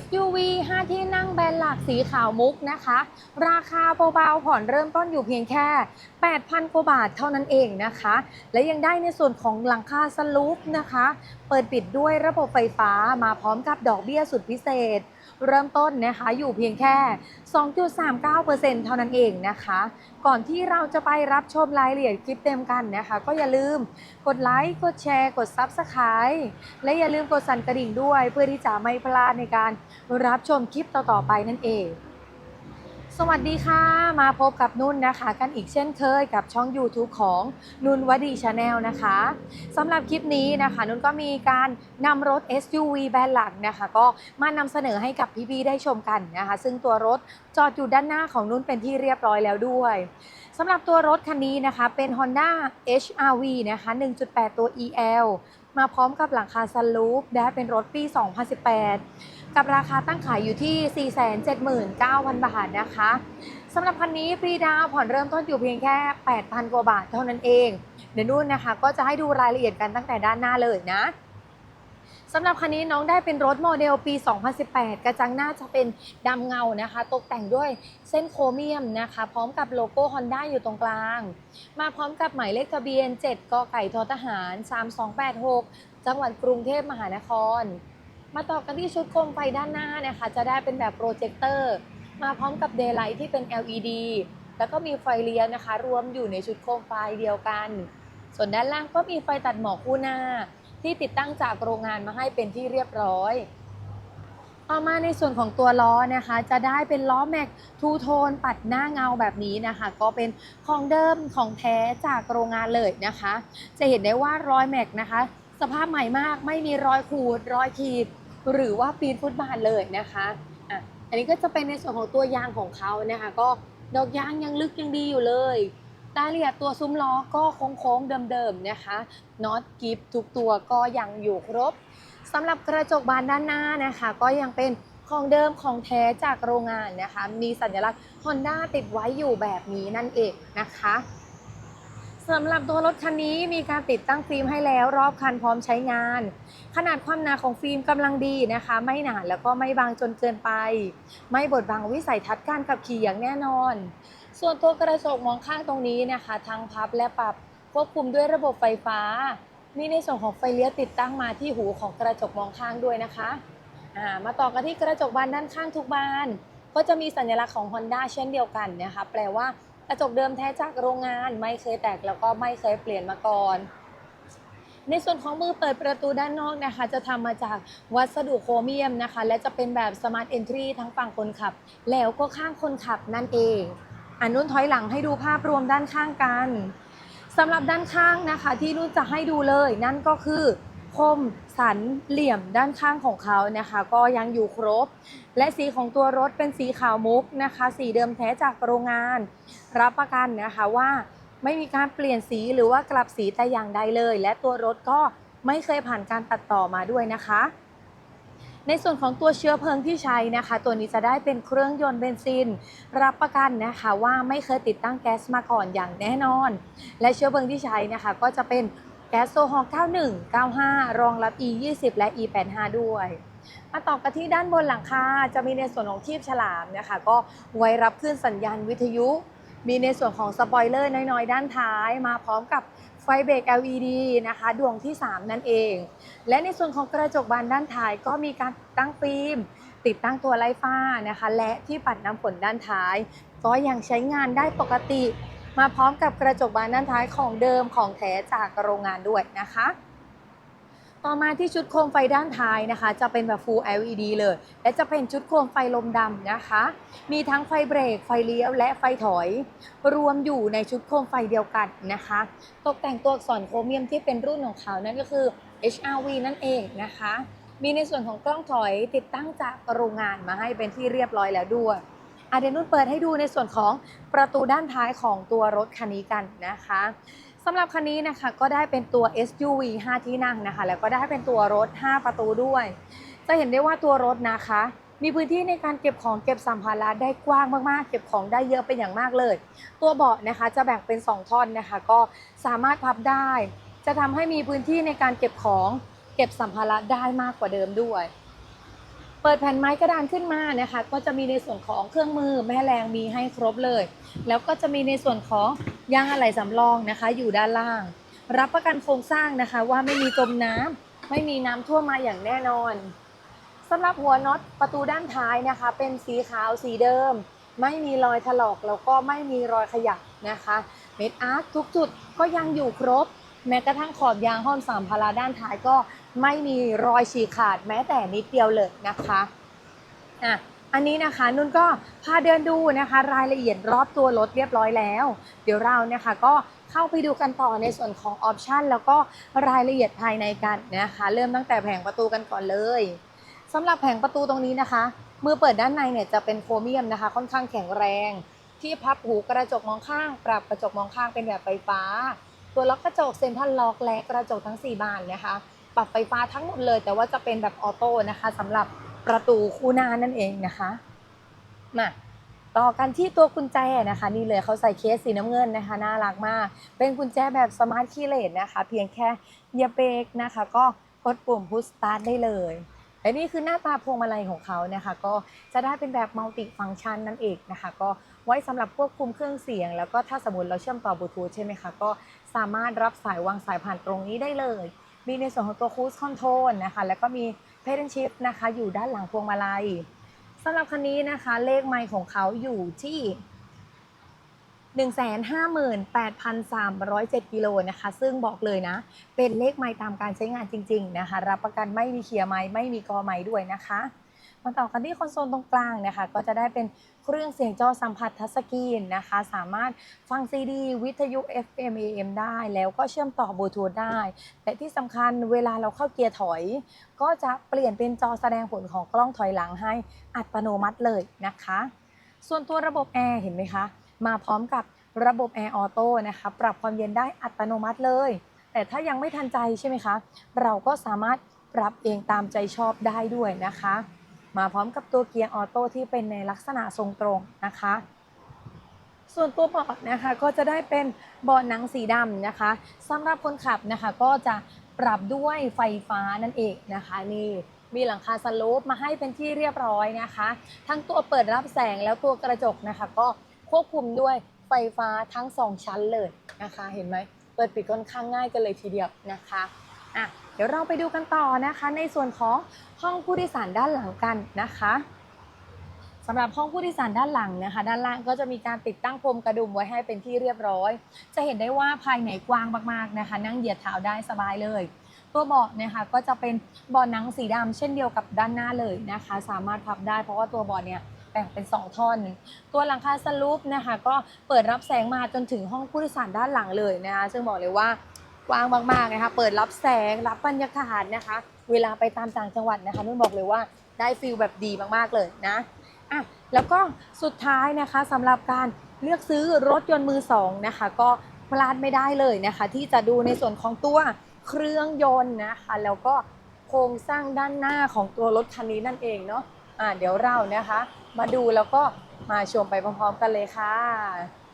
SUV 5 ที่นั่งแบรนด์หลักสีขาวมุกนะคะ ราคาเบาๆผ่อนเริ่มต้นอยู่เพียงแค่ 8,000 กว่าบาทเท่านั้นเองนะคะ และยังได้ในส่วนของหลังคาสลูปนะคะ เปิดปิดด้วยระบบไฟฟ้ามาพร้อมกับดอกเบี้ยสุดพิเศษ เริ่มต้นนะคะอยู่เพียงแค่ 2.39%เท่านั้นเองนะคะ ก่อนที่เราจะไปรับชมรายละเอียดคลิปเต็มกันนะคะ ก็อย่าลืมกดไลค์กดแชร์กด Subscribe และอย่าลืมกดสั่นกระดิ่งด้วย เพื่อที่จะไม่พลาดในการรับชมคลิปต่อๆไปนั่นเอง สวัสดีค่ะ มาพบกับนุ่นนะคะ กันอีกเช่นเคยกับช่อง YouTube ของนุ่นวดีชาแนลนะคะสำหรับคลิปนี้นะคะ นุ่นก็มีการนำรถ SUV แบรนด์หลักนะคะ ก็มานำเสนอให้กับพี่ๆได้ชมกันนะคะ ซึ่งตัวรถจอดอยู่ด้านหน้าของนุ่นเป็นที่เรียบร้อยแล้วด้วยสำหรับตัวรถคันนี้นะคะเป็น Honda HRV นะคะ 1.8 ตัว EL มาพร้อมกับหลังคาซันลูปและเป็นรถปี 2018 กับราคาตั้งขายอยู่ที่ 479,000 บาทนะคะสำหรับคันนี้ฟรีดาวผ่อนเริ่มต้นอยู่เพียงแค่ 8,000 กว่าบาทเท่านั้นเอง เดี๋ยวนุ่นนะคะ ก็จะให้ดูรายละเอียดกันตั้งแต่ด้านหน้าเลยนะ สำหรับคันนี้น้องได้เป็นรถโมเดลปี 2018 กระจังหน้าจะเป็นดำเงานะคะ ตกแต่งด้วยเส้นโครเมียมนะคะ พร้อมกับโลโก้ Honda อยู่ตรงกลาง มาพร้อมกับหมายเลขทะเบียน 7 กไก่ททหาร 3286 จังหวัดกรุงเทพมหานคร มาต่อกันที่ชุดโคมไฟด้านหน้านะคะ จะได้เป็นแบบโปรเจคเตอร์ มาพร้อมกับเดย์ไลท์ที่เป็น LED แล้วก็มีไฟเลี้ยวนะคะ รวมอยู่ในชุดโคมไฟเดียวกัน ส่วนด้านล่างก็มีไฟตัดหมอกคู่หน้า ที่ติดตั้งจากโรงงานมาให้เป็นที่เรียบร้อยต่อมาในส่วนของตัวล้อนะคะ จะได้เป็นล้อแม็กทูโทนปัดหน้าเงาแบบนี้นะคะ ก็เป็นของเดิมของแท้จากโรงงานเลยนะคะ จะเห็นได้ว่ารอยแม็กนะคะ สภาพใหม่มากไม่มีรอยขูดรอยขีด หรือว่าปีนฟุตบาทเลยนะคะอะอันนี้ก็จะเป็นในส่วนของตัวยางของเขานะคะ ก็ดอกยางยังลึกยังดีอยู่เลย รายละเอียดตัวซุ้มล้อก็โค้งๆเดิมๆนะคะน็อตกิฟทุกตัวก็ยังอยู่ครบสำหรับกระจกบานด้านหน้านะคะ ก็ยังเป็นของเดิมของแท้จากโรงงานนะคะ มีสัญลักษณ์ Honda ติดไว้อยู่แบบนี้นั่นเองนะคะ สำหรับตัวรถคันนี้มีการติดตั้งฟิล์มให้แล้วรอบคันพร้อมใช้งาน ขนาดความหนาของฟิล์มกำลังดีนะคะ ไม่หนาแล้วก็ไม่บางจนเกินไป ไม่บดบังวิสัยทัศน์การขับขี่อย่างแน่นอน ส่วนตัวกระจกมองข้างตรงนี้นะคะ ทั้งพับและปรับควบคุมด้วยระบบไฟฟ้ามีในส่วนของไฟเลี้ยวติดตั้งมาที่หูของกระจกมองข้างด้วยนะคะมาต่อกันที่กระจกบานด้านข้างทุกบาน ก็จะมีสัญลักษณ์ของ Honda เช่นเดียวกันนะคะ แปลว่า กระจกเดิมแท้จากโรงงานไม่เคยแตกแล้วก็ไม่เคยเปลี่ยนมาก่อน ในส่วนของมือเปิดประตูด้านนอกนะคะ จะทำมาจากวัสดุโครเมียมนะคะ และจะเป็นแบบ Smart Entry ทั้งฝั่งคนขับ แล้วก็ข้างคนขับนั่นเองอันนุ่นถอยหลังให้ดูภาพรวมด้านข้างกันสำหรับด้านข้างนะคะที่นุ่นจะให้ดูเลยนั่นก็คือ คมสันเหลี่ยมด้านข้างของเขานะคะ ก็ยังอยู่ครบ และสีของตัวรถเป็นสีขาวมุกนะคะ สีเดิมแท้จากโรงงาน รับประกันนะคะว่าไม่มีการเปลี่ยนสีหรือว่ากลับสีแต่อย่างใดเลย และตัวรถก็ไม่เคยผ่านการตัดต่อมาด้วยนะคะ ในส่วนของตัวเชื้อเพลิงที่ใช้นะคะ ตัวนี้จะได้เป็นเครื่องยนต์เบนซิน รับประกันนะคะว่าไม่เคยติดตั้งแก๊สมาก่อนอย่างแน่นอน และเชื้อเพลิงที่ใช้นะคะ ก็จะเป็น แก๊สโซฮอล์91 95 รองรับ E 20และ E 85ด้วย มาต่อกันที่ด้านบนหลังคาจะมีในส่วนของทีบฉลามนะคะ ก็ไว้รับคลื่นสัญญาณวิทยุ มีในส่วนของสปอยเลอร์น้อยๆ ด้านท้าย มาพร้อมกับไฟเบรก LED นะคะ ดวงที่ 3 นั่นเอง และในส่วนของกระจกบานด้านท้ายก็มีการตั้งฟิล์มติดตั้งตัวไล่ฟ้านะคะ และที่ปัดน้ำฝนด้านท้าย ก็ยังใช้งานได้ปกติ มาพร้อมกับกระจกบานด้านท้ายของเดิมของแท้จากโรงงานด้วยนะคะ ต่อมาที่ชุดโคมไฟด้านท้ายนะคะ จะเป็นแบบ Full LED เลย และจะเป็นชุดโคมไฟลมดำนะคะ มีทั้งไฟเบรก ไฟเลี้ยว และไฟถอย รวมอยู่ในชุดโคมไฟเดียวกันนะคะ ตกแต่งตัวอักษรโครเมียมที่เป็นรุ่นของเขานั่นก็คือ HRV นั่นเองนะคะ มีในส่วนของกล้องถอยติดตั้งจากโรงงานมาให้เป็นที่เรียบร้อยแล้วด้วย อาเดนุ่นเปิดให้ดูในส่วนของประตูด้านท้ายของตัวรถคันนี้กันนะคะสำหรับคันนี้นะคะก็ได้เป็นตัว SUV 5 ที่นั่งนะคะ แล้วก็ได้เป็นตัวรถ 5 ประตูด้วย จะเห็นได้ว่าตัวรถนะคะ มีพื้นที่ในการเก็บของเก็บสัมภาระได้กว้างมากๆ เก็บของได้เยอะเป็นอย่างมากเลย ตัวเบาะนะคะจะแบ่งเป็น 2 ท่อนนะคะ ก็สามารถพับได้ จะทำให้มีพื้นที่ในการเก็บของเก็บสัมภาระได้มากกว่าเดิมด้วย เปิดแผ่นไม้กระดานขึ้นมานะคะ ก็จะมีในส่วนของเครื่องมือแม่แรงมีให้ครบเลย แล้วก็จะมีในส่วนของยางอะไหล่สำรองนะคะ อยู่ด้านล่าง รับประกันโครงสร้างนะคะ ว่าไม่มีจมน้ำไม่มีน้ำท่วมมาอย่างแน่นอนสำหรับหัวน็อตประตูด้านท้ายนะคะ เป็นสีขาวสีเดิม ไม่มีรอยถลอกแล้วก็ไม่มีรอยขยับนะคะ เม็ดอาร์คทุกจุดก็ยังอยู่ครบ แม้กระทั่งขอบยางห้อนสามพาราด้านท้ายก็ไม่มีรอยฉีกขาดแม้แต่นิดเดียวเลยนะคะอะอันนี้นะคะนุ่นก็พาเดินดูนะคะ รายละเอียดรอบตัวรถเรียบร้อยแล้ว เดี๋ยวเรานะคะก็เข้าไปดูกันต่อในส่วนของออปชันแล้วก็รายละเอียดภายในกันนะคะ เริ่มตั้งแต่แผงประตูกันก่อนเลยสำหรับแผงประตูตรงนี้นะคะ มือเปิดด้านในเนี่ยจะเป็นโครเมียมนะคะ ค่อนข้างแข็งแรง ที่พับหูกระจกมองข้าง ปรับกระจกมองข้างเป็นแบบไฟฟ้า ตัวล็อกกระจกเซ็นทรัลล็อกและกระจกทั้ง 4 บานนะคะ ปรับไฟฟ้าทั้งหมดเลย แต่ว่าจะเป็นแบบออโต้นะคะสำหรับประตูคู่หน้านั่นเองนะคะมาต่อกันที่ตัวกุญแจนะคะนี่เลยเขาใส่เคสสีน้ำเงินนะคะน่ารักมาก เป็นกุญแจแบบสมาร์ทคีย์เลสนะคะ เพียงแค่เหยียบเบรกนะคะ ก็กดปุ่มพุชสตาร์ทได้เลยและนี่คือหน้าตาพวงมาลัยของเขานะคะ ก็จะได้เป็นแบบมัลติฟัง c t ชันนั่นเองนะคะ ก็ ไว้สำหรับควบคุมเครื่องเสียง แล้วก็ถ้าสมมติเราเชื่อมต่อบลูทูธใช่ไหมคะ ก็สามารถรับสายวางสายผ่านตรงนี้ได้เลย มีในส่วนของตัวคู i คอนโทรลนะคะ แล้วก็มีเพด a ชิ p นะคะ อยู่ด้านหลังพวงมาลัยสำหรับคันนี้นะคะ เลขไมล์ของเขาอยู่ที่158,307กิโลนะคะ ซึ่งบอกเลยนะ เป็นเลขไม้ตามการใช้งานจริง ๆ นะคะ รับประกันไม่มีเคียร์ไม้ไม่มีกอไม้ด้วยนะคะ มาต่อกันที่คอนโซลตรงกลางนะคะก็จะได้เป็นเครื่องเสียงจอสัมผัสทัชสกรีนนะคะ สามารถฟังซีดีวิทยุ FM AM ได้ แล้วก็เชื่อมต่อบลูทูธได้และที่สำคัญเวลาเราเข้าเกียร์ถอย ก็จะเปลี่ยนเป็นจอแสดงผลของกล้องถอยหลังให้อัตโนมัติเลยนะคะ ส่วนตัวระบบแอร์เห็นไหมคะ มาพร้อมกับระบบแอร์ออโต้นะคะปรับความเย็นได้อัตโนมัติเลย แต่ถ้ายังไม่ทันใจใช่ไหมคะ เราก็สามารถปรับเองตามใจชอบได้ด้วยนะคะ มาพร้อมกับตัวเกียร์ออโต้ที่เป็นในลักษณะทรงตรงนะคะ ส่วนตัวเบาะนะคะก็จะได้เป็นเบาะหนังสีดำนะคะสำหรับคนขับนะคะก็จะปรับด้วยไฟฟ้านั่นเองนะคะนี่มีหลังคาสลูปมาให้เป็นที่เรียบร้อยนะคะ ทั้งตัวเปิดรับแสงแล้วตัวกระจกนะคะ ก็ควบคุมด้วยไฟฟ้าทั้งสองชั้นเลยนะคะ เห็นไหมเปิดปิดค่อนข้างง่ายกันเลยทีเดียวนะคะอะ เดี๋ยวเราไปดูกันต่อนะคะ ในส่วนของห้องผู้โดยสารด้านหลังกันนะคะสำหรับห้องผู้โดยสารด้านหลังนะคะ ด้านล่างก็จะมีการติดตั้งพรมกระดุมไว้ให้เป็นที่เรียบร้อย จะเห็นได้ว่าภายในกว้างมากๆนะคะ นั่งเหยียดเท้าได้สบายเลย ตัวเบาะนะคะก็จะเป็นเบาะหนังสีดำเช่นเดียวกับด้านหน้าเลยนะคะ สามารถพับได้เพราะว่าตัวเบาะเนี่ยแบ่งเป็น 2 ท่อน ตัวหลังคาสลูปนะคะ ก็เปิดรับแสงมาจนถึงห้องผู้โดยสารด้านหลังเลยนะคะซึ่งบอกเลยว่า กว้างมากๆนะคะ เปิดรับแสงรับบรรยากาศนะคะ เวลาไปตามต่างจังหวัดนะคะนุ่นบอกเลยว่าได้ฟิลแบบดีมากๆเลยนะอะแล้วก็สุดท้ายนะคะสำหรับการเลือกซื้อรถยนต์มือสองนะคะ ก็พลาดไม่ได้เลยนะคะ ที่จะดูในส่วนของตัวเครื่องยนต์นะคะ แล้วก็โครงสร้างด้านหน้าของตัวรถคันนี้นั่นเองเนาะอะเดี๋ยวเรานะคะ มาดูแล้วก็มาชมไปพร้อมๆกันเลยค่ะ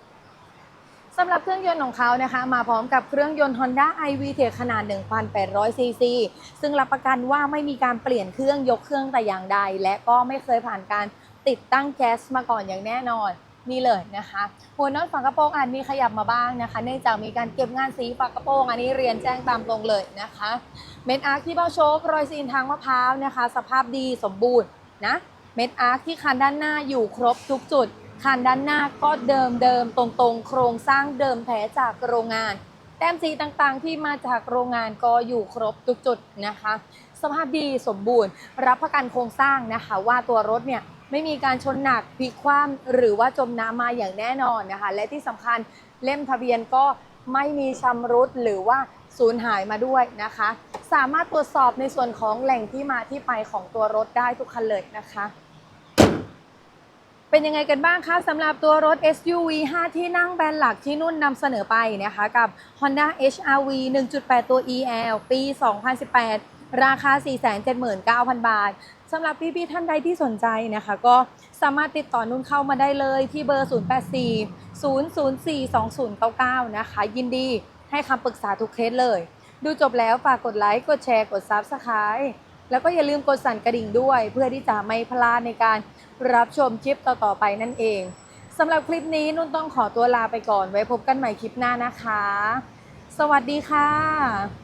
สำหรับเครื่องยนต์ของเขานะคะ มาพร้อมกับเครื่องยนต์ Honda iVTEC ขนาด 1,800 ซีซี ซึ่งรับประกันว่าไม่มีการเปลี่ยนเครื่องยกเครื่องแต่อย่างใด และก็ไม่เคยผ่านการติดตั้งแก๊สมาก่อนอย่างแน่นอนนี่เลยนะคะหัวน็อตฝากระโปรงอาจมีขยับมาบ้างนะคะ เนื่องจากมีการเก็บงานสีฝากระโปรงอันนี้เรียนแจ้งตามตรงเลยนะคะ เม็ดอาร์คที่เบ้าโชครอยซีนทางมะพร้าวนะคะ สภาพดีสมบูรณ์นะ เม็ดอาร์คที่คันด้านหน้าอยู่ครบทุกจุด คันด้านหน้าก็เดิมเดิมตรงๆ โครงสร้างเดิมแท้จากโรงงาน แต้มสีต่างๆ ที่มาจากโรงงานก็อยู่ครบทุกจุดนะคะ สภาพดีสมบูรณ์ รับประกันโครงสร้างนะคะ ว่าตัวรถเนี่ยไม่มีการชนหนักพลิกคว่ำหรือว่าจมน้ำมาอย่างแน่นอนนะคะ และที่สำคัญเล่มทะเบียนก็ไม่มีชำรุดหรือว่าสูญหายมาด้วยนะคะ สามารถตรวจสอบในส่วนของแหล่งที่มาที่ไปของตัวรถได้ทุกคันเลยนะคะ เป็นยังไงกันบ้างคะสำหรับตัวรถ SUV 5 ที่นั่งแบรนด์หลักที่นุ่นนำเสนอไปนะคะกับ Honda HRV 1.8 ตัว EL ปี 2018 ราคา 479,000 บาทสำหรับพี่ๆท่านใดที่สนใจนะคะ ก็สามารถติดต่อนุ่นเข้ามาได้เลยที่เบอร์ 084 004 2099 นะคะ ยินดีให้คำปรึกษาทุกเคสเลย ดูจบแล้วฝากกดไลค์ กดแชร์ กด Subscribe แล้วก็อย่าลืมกดสั่นกระดิ่งด้วย เพื่อที่จะไม่พลาดในการรับชมคลิปต่อๆไปนั่นเองสำหรับคลิปนี้นุ่นต้องขอตัวลาไปก่อนไว้พบกันใหม่คลิปหน้านะคะ สวัสดีค่ะ